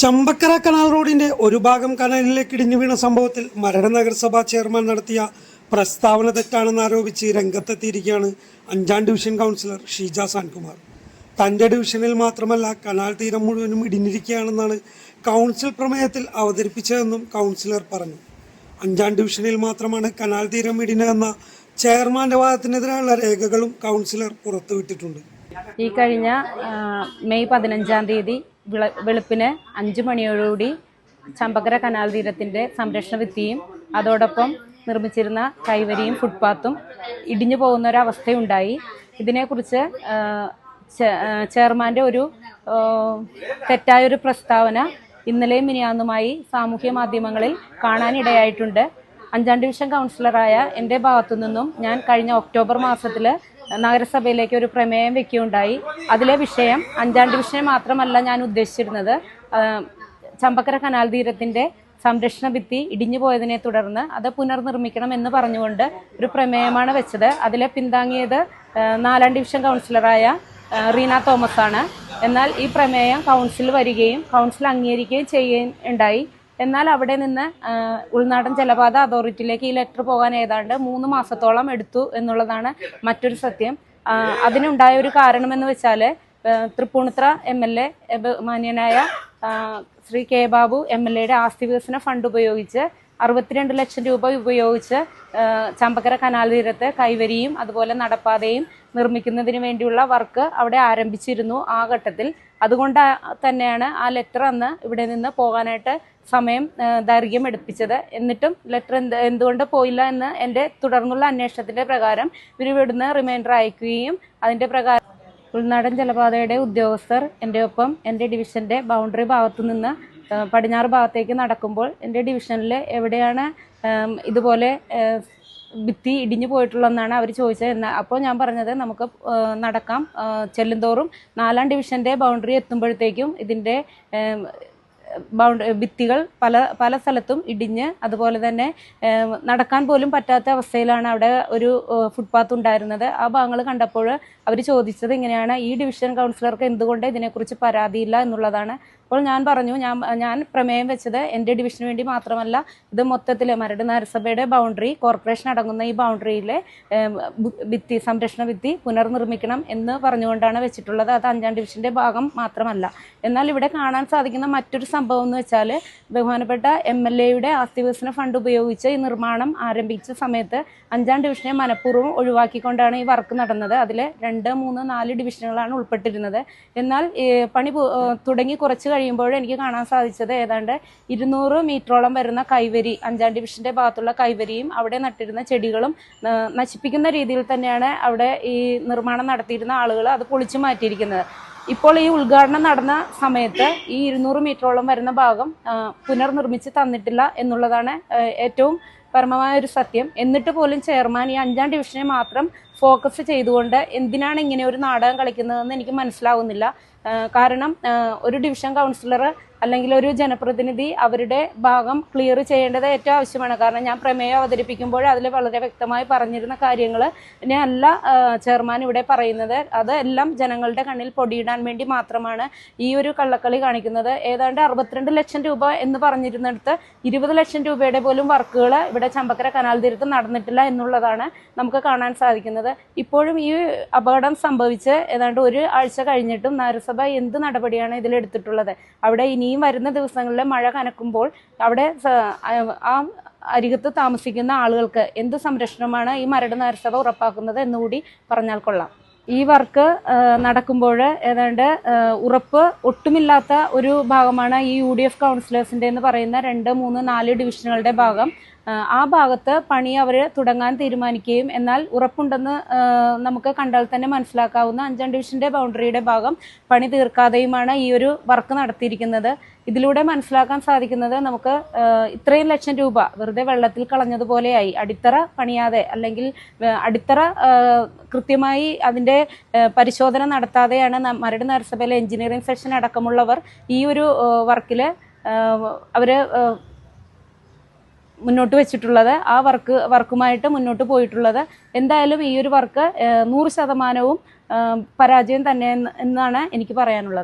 Champakkara canal റോഡിന്റെ ഒരു ഭാഗം കനാലിലേക്ക് ഇടിഞ്ഞു വീണ സംഭവത്തിൽ മരട് നഗരസഭാ ചെയർമാൻ നടത്തിയ പ്രസ്താവന തെറ്റാണെന്ന് ആരോപിച്ച് രംഗത്തെത്തിയിരിക്കുകയാണ് അഞ്ചാം ഡിവിഷൻ കൗൺസിലർ ഷീജ സാൻകുമാർ. തന്റെ ഡിവിഷനിൽ മാത്രമല്ല കനാൽ തീരം മുഴുവനും ഇടിഞ്ഞിരിക്കുകയാണെന്നാണ് കൗൺസിൽ പ്രമേയത്തിൽ അവതരിപ്പിച്ചതെന്നും കൗൺസിലർ പറഞ്ഞു. അഞ്ചാം ഡിവിഷനിൽ മാത്രമാണ് കനാൽ തീരം ഇടിഞ്ഞതെന്ന ചെയർമാന്റെ വാദത്തിനെതിരെയുള്ള രേഖകളും കൗൺസിലർ പുറത്തുവിട്ടിട്ടുണ്ട്. ഈ കഴിഞ്ഞ മെയ് പതിനഞ്ചാം തീയതി വിള വെളുപ്പിന് അഞ്ചു മണിയോടുകൂടി ചമ്പക്കര കനാൽ തീരത്തിന്റെ സംരക്ഷണ ഭിത്തിയും അതോടൊപ്പം നിർമ്മിച്ചിരുന്ന കൈവരിയും ഫുട്പാത്തും ഇടിഞ്ഞു പോകുന്ന ഒരവസ്ഥയുണ്ടായി ഇതിനെക്കുറിച്ച് ചെയർമാന്റെ ഒരു തെറ്റായൊരു പ്രസ്താവന ഇന്നലെയും മിനിയാന്നുമായി സാമൂഹ്യ മാധ്യമങ്ങളിൽ കാണാനിടയായിട്ടുണ്ട്. അഞ്ചാം ഡിവിഷൻ കൗൺസിലറായ എന്റെ ഭാഗത്തു നിന്നും ഞാൻ കഴിഞ്ഞ ഒക്ടോബർ മാസത്തിൽ നഗരസഭയിലേക്ക് ഒരു പ്രമേയം വെക്കുകയുണ്ടായി. അതിലെ വിഷയം അഞ്ചാം ഡിവിഷനെ മാത്രമല്ല ഞാൻ ഉദ്ദേശിച്ചിരുന്നത്. ചമ്പക്കര കനാൽ തീരത്തിന്റെ സംരക്ഷണ ഭിത്തി ഇടിഞ്ഞു പോയതിനെ തുടർന്ന് അത് പുനർനിർമ്മിക്കണം എന്ന് പറഞ്ഞുകൊണ്ട് ഒരു പ്രമേയമാണ് വെച്ചത്. അതിലെ പിന്താങ്ങിയത് നാലാം ഡിവിഷൻ കൗൺസിലറായ റീന തോമസ് ആണ് എന്നാൽ ഈ പ്രമേയം കൗൺസിൽ വരികയും കൗൺസിൽ അംഗീകരിക്കുകയും ചെയ്യുകയും ഉണ്ടായി. എന്നാൽ അവിടെ നിന്ന് ഉൾനാടൻ ജലപാത അതോറിറ്റിയിലേക്ക് ഈ ലെറ്റർ പോകാൻ ഏതാണ്ട് മൂന്ന് മാസത്തോളം എടുത്തു എന്നുള്ളതാണ് മറ്റൊരു സത്യം. അതിനുണ്ടായ ഒരു കാരണമെന്ന് വെച്ചാൽ തൃപ്പൂണിത്ര എം എൽ എ ബഹുമാന്യനായ Shri K Babu M L എയുടെ ആസ്തി വികസന ഫണ്ട് ഉപയോഗിച്ച് അറുപത്തിരണ്ട് ലക്ഷം രൂപ ഉപയോഗിച്ച് ചമ്പക്കര കനാൽ തീരത്ത് കൈവരിയും അതുപോലെ നടപ്പാതയും നിർമ്മിക്കുന്നതിന് വേണ്ടിയുള്ള വർക്ക് അവിടെ ആരംഭിച്ചിരുന്നു ആ ഘട്ടത്തിൽ. അതുകൊണ്ട് തന്നെയാണ് ആ ലെറ്റർ അന്ന് ഇവിടെ നിന്ന് പോകാനായിട്ട് സമയം ദൈർഘ്യം എടുപ്പിച്ചത്. എന്നിട്ടും ലെറ്റർ എന്ത് എന്തുകൊണ്ട് പോയില്ല എന്ന് എന്റെ തുടർന്നുള്ള അന്വേഷണത്തിന്റെ പ്രകാരം ഇവർ ഇവിടുന്ന് റിമൈൻഡർ അയക്കുകയും അതിന്റെ പ്രകാരം ഉൾനാടൻ ജലപാതയുടെ ഉദ്യോഗസ്ഥർ എന്റെ ഒപ്പം എന്റെ ഡിവിഷന്റെ ബൗണ്ടറി ഭാഗത്തു നിന്ന് പടിഞ്ഞാറ് ഭാഗത്തേക്ക് നടക്കുമ്പോൾ എന്റെ ഡിവിഷനിൽ എവിടെയാണ് ഇതുപോലെ ഭിത്തി ഇടിഞ്ഞു പോയിട്ടുള്ളതെന്നാണ് അവർ ചോദിച്ചത് എന്നാൽ അപ്പോൾ ഞാൻ പറഞ്ഞത് നമുക്ക് നടക്കാം. ചെല്ലുന്തോറും നാലാം ഡിവിഷന്റെ ബൗണ്ടറി എത്തുമ്പോഴത്തേക്കും ഇതിന്റെ ബൗണ്ട് ഭിത്തികൾ പല പല സ്ഥലത്തും ഇടിഞ്ഞ് അതുപോലെ തന്നെ നടക്കാൻ പോലും പറ്റാത്ത അവസ്ഥയിലാണ് അവിടെ ഒരു ഫുട്പാത്ത് ഉണ്ടായിരുന്നത്. ആ ഭാഗങ്ങൾ കണ്ടപ്പോൾ അവർ ചോദിച്ചത് ഇങ്ങനെയാണ് ഈ ഡിവിഷൻ കൗൺസിലർക്ക് എന്തുകൊണ്ട് ഇതിനെക്കുറിച്ച് പരാതിയില്ല എന്നുള്ളതാണ് അപ്പോൾ ഞാൻ പറഞ്ഞു ഞാൻ ഞാൻ പ്രമേയം വെച്ചത് എന്റെ ഡിവിഷന് വേണ്ടി മാത്രമല്ല ഇത് മൊത്തത്തിൽ മരട് നഗരസഭയുടെ ബൗണ്ടറി കോർപ്പറേഷൻ അടങ്ങുന്ന ഈ ബൗണ്ടറിയിലെ ഭിത്തി സംരക്ഷണ ഭിത്തി പുനർനിർമ്മിക്കണം എന്ന് പറഞ്ഞുകൊണ്ടാണ് വെച്ചിട്ടുള്ളത്. അത് അഞ്ചാം ഡിവിഷന്റെ ഭാഗം മാത്രമല്ല. എന്നാൽ ഇവിടെ കാണാൻ സാധിക്കുന്ന മറ്റൊരു സംഭവം എന്ന് വെച്ചാൽ ബഹുമാനപ്പെട്ട എം എൽ എയുടെ ആസ്തി വികസന ഫണ്ട് ഉപയോഗിച്ച് ഈ നിർമ്മാണം ആരംഭിച്ച സമയത്ത് അഞ്ചാം ഡിവിഷനെ മനഃപൂർവം ഒഴിവാക്കിക്കൊണ്ടാണ് ഈ വർക്ക് നടന്നത്. അതിൽ രണ്ട് മൂന്ന് നാല് ഡിവിഷനുകളാണ് ഉൾപ്പെട്ടിരുന്നത്. എന്നാൽ പണി തുടങ്ങി കുറച്ച് എനിക്ക് കാണാൻ സാധിച്ചത് ഏതാണ്ട് ഇരുന്നൂറ് മീറ്ററോളം വരുന്ന കൈവരി അഞ്ചാം ഡിവിഷന്റെ ഭാഗത്തുള്ള കൈവരിയും അവിടെ നട്ടിരുന്ന ചെടികളും നശിപ്പിക്കുന്ന രീതിയിൽ തന്നെയാണ് അവിടെ ഈ നിർമ്മാണം നടത്തിയിരുന്ന ആളുകൾ അത് പൊളിച്ചു മാറ്റിയിരിക്കുന്നത്. ഇപ്പോൾ ഈ ഉദ്ഘാടനം നടന്ന സമയത്ത് ഈ ഇരുന്നൂറ് മീറ്ററോളം വരുന്ന ഭാഗം പുനർനിർമ്മിച്ച് തന്നിട്ടില്ല എന്നുള്ളതാണ് ഏറ്റവും പരമമായ ഒരു സത്യം. എന്നിട്ട് പോലും ചെയർമാൻ ഈ അഞ്ചാം ഡിവിഷനെ മാത്രം ഫോക്കസ് ചെയ്തുകൊണ്ട് എന്തിനാണ് ഇങ്ങനെ ഒരു നാടകം കളിക്കുന്നതെന്ന് എനിക്ക് മനസ്സിലാവുന്നില്ല. കാരണം ഒരു ഡിവിഷൻ കൗൺസിലർ അല്ലെങ്കിൽ ഒരു ജനപ്രതിനിധി അവരുടെ ഭാഗം ക്ലിയർ ചെയ്യേണ്ടത് ഏറ്റവും ആവശ്യമാണ്. കാരണം ഞാൻ പ്രമേയം അവതരിപ്പിക്കുമ്പോൾ അതിൽ വളരെ വ്യക്തമായി പറഞ്ഞിരുന്ന കാര്യങ്ങൾ അല്ല ചെയർമാൻ ഇവിടെ പറയുന്നത്. അതെല്ലാം ജനങ്ങളുടെ കണ്ണിൽ പൊടിയിടാൻ വേണ്ടി മാത്രമാണ് ഈ ഒരു കള്ളക്കളി കാണിക്കുന്നത്. ഏതാണ്ട് അറുപത്തിരണ്ട് ലക്ഷം രൂപ എന്ന് പറഞ്ഞിരുന്നിടത്ത് ഇരുപത് ലക്ഷം രൂപയുടെ പോലും വർക്കുകൾ ഇവിടെ ചമ്പക്കര കനാൽ തീരത്ത് നടന്നിട്ടില്ല എന്നുള്ളതാണ് നമുക്ക് കാണാൻ സാധിക്കുന്നത്. ഇപ്പോഴും ഈ അപകടം സംഭവിച്ച് ഏതാണ്ട് ഒരു ആഴ്ച കഴിഞ്ഞിട്ടും നഗരസഭ എന്ത് നടപടിയാണ് ഇതിലെടുത്തിട്ടുള്ളത്? അവിടെ ഇനിയും വരുന്ന ദിവസങ്ങളിൽ മഴ കനക്കുമ്പോൾ അവിടെ ആ- അരികത്ത് താമസിക്കുന്ന ആളുകൾക്ക് എന്ത് സംരക്ഷണമാണ് ഈ മരട് നഗരസഭ ഉറപ്പാക്കുന്നത് എന്നുകൂടി പറഞ്ഞാൽ കൊള്ളാം. ഈ വർക്ക് നടക്കുമ്പോൾ ഏതാണ്ട് ഉറപ്പ് ഒട്ടുമില്ലാത്ത ഒരു ഭാഗമാണ് ഈ യു ഡി എഫ് കൗൺസിലേഴ്സിന്റെ എന്ന് പറയുന്ന രണ്ട് മൂന്ന് നാല് ഡിവിഷനുകളുടെ ഭാഗം. ആ, ഭാഗത്ത് പണി അവർ തുടങ്ങാൻ തീരുമാനിക്കുകയും എന്നാൽ ഉറപ്പുണ്ടെന്ന് നമുക്ക് കണ്ടാൽ തന്നെ മനസ്സിലാക്കാവുന്ന അഞ്ചാം ഡിവിഷന്റെ ബൗണ്ടറിയുടെ ഭാഗം പണി തീർക്കാതെയുമാണ് ഈ ഒരു വർക്ക് നടത്തിയിരിക്കുന്നത്. ഇതിലൂടെ മനസ്സിലാക്കാൻ സാധിക്കുന്നത് നമുക്ക് ഇത്രയും ലക്ഷം രൂപ വെറുതെ വെള്ളത്തിൽ കളഞ്ഞതുപോലെയായി അടിത്തറ പണിയാതെ അല്ലെങ്കിൽ അടിത്തറ കൃത്യമായി അതിന്റെ പരിശോധന നടത്താതെയാണ് മരട് നഗരസഭയിലെ എഞ്ചിനീയറിംഗ് സെക്ഷൻ അടക്കമുള്ളവർ ഈ ഒരു വർക്കിൽ അവർ മുന്നോട്ട് വെച്ചിട്ടുള്ളത് ആ വർക്ക് വർക്കുമായിട്ട് മുന്നോട്ട് പോയിട്ടുള്ളത്. എന്തായാലും ഈ ഒരു വർക്ക് നൂറ് ശതമാനവും പരാജയം തന്നെ എന്നാണ് എനിക്ക് പറയാനുള്ളത്.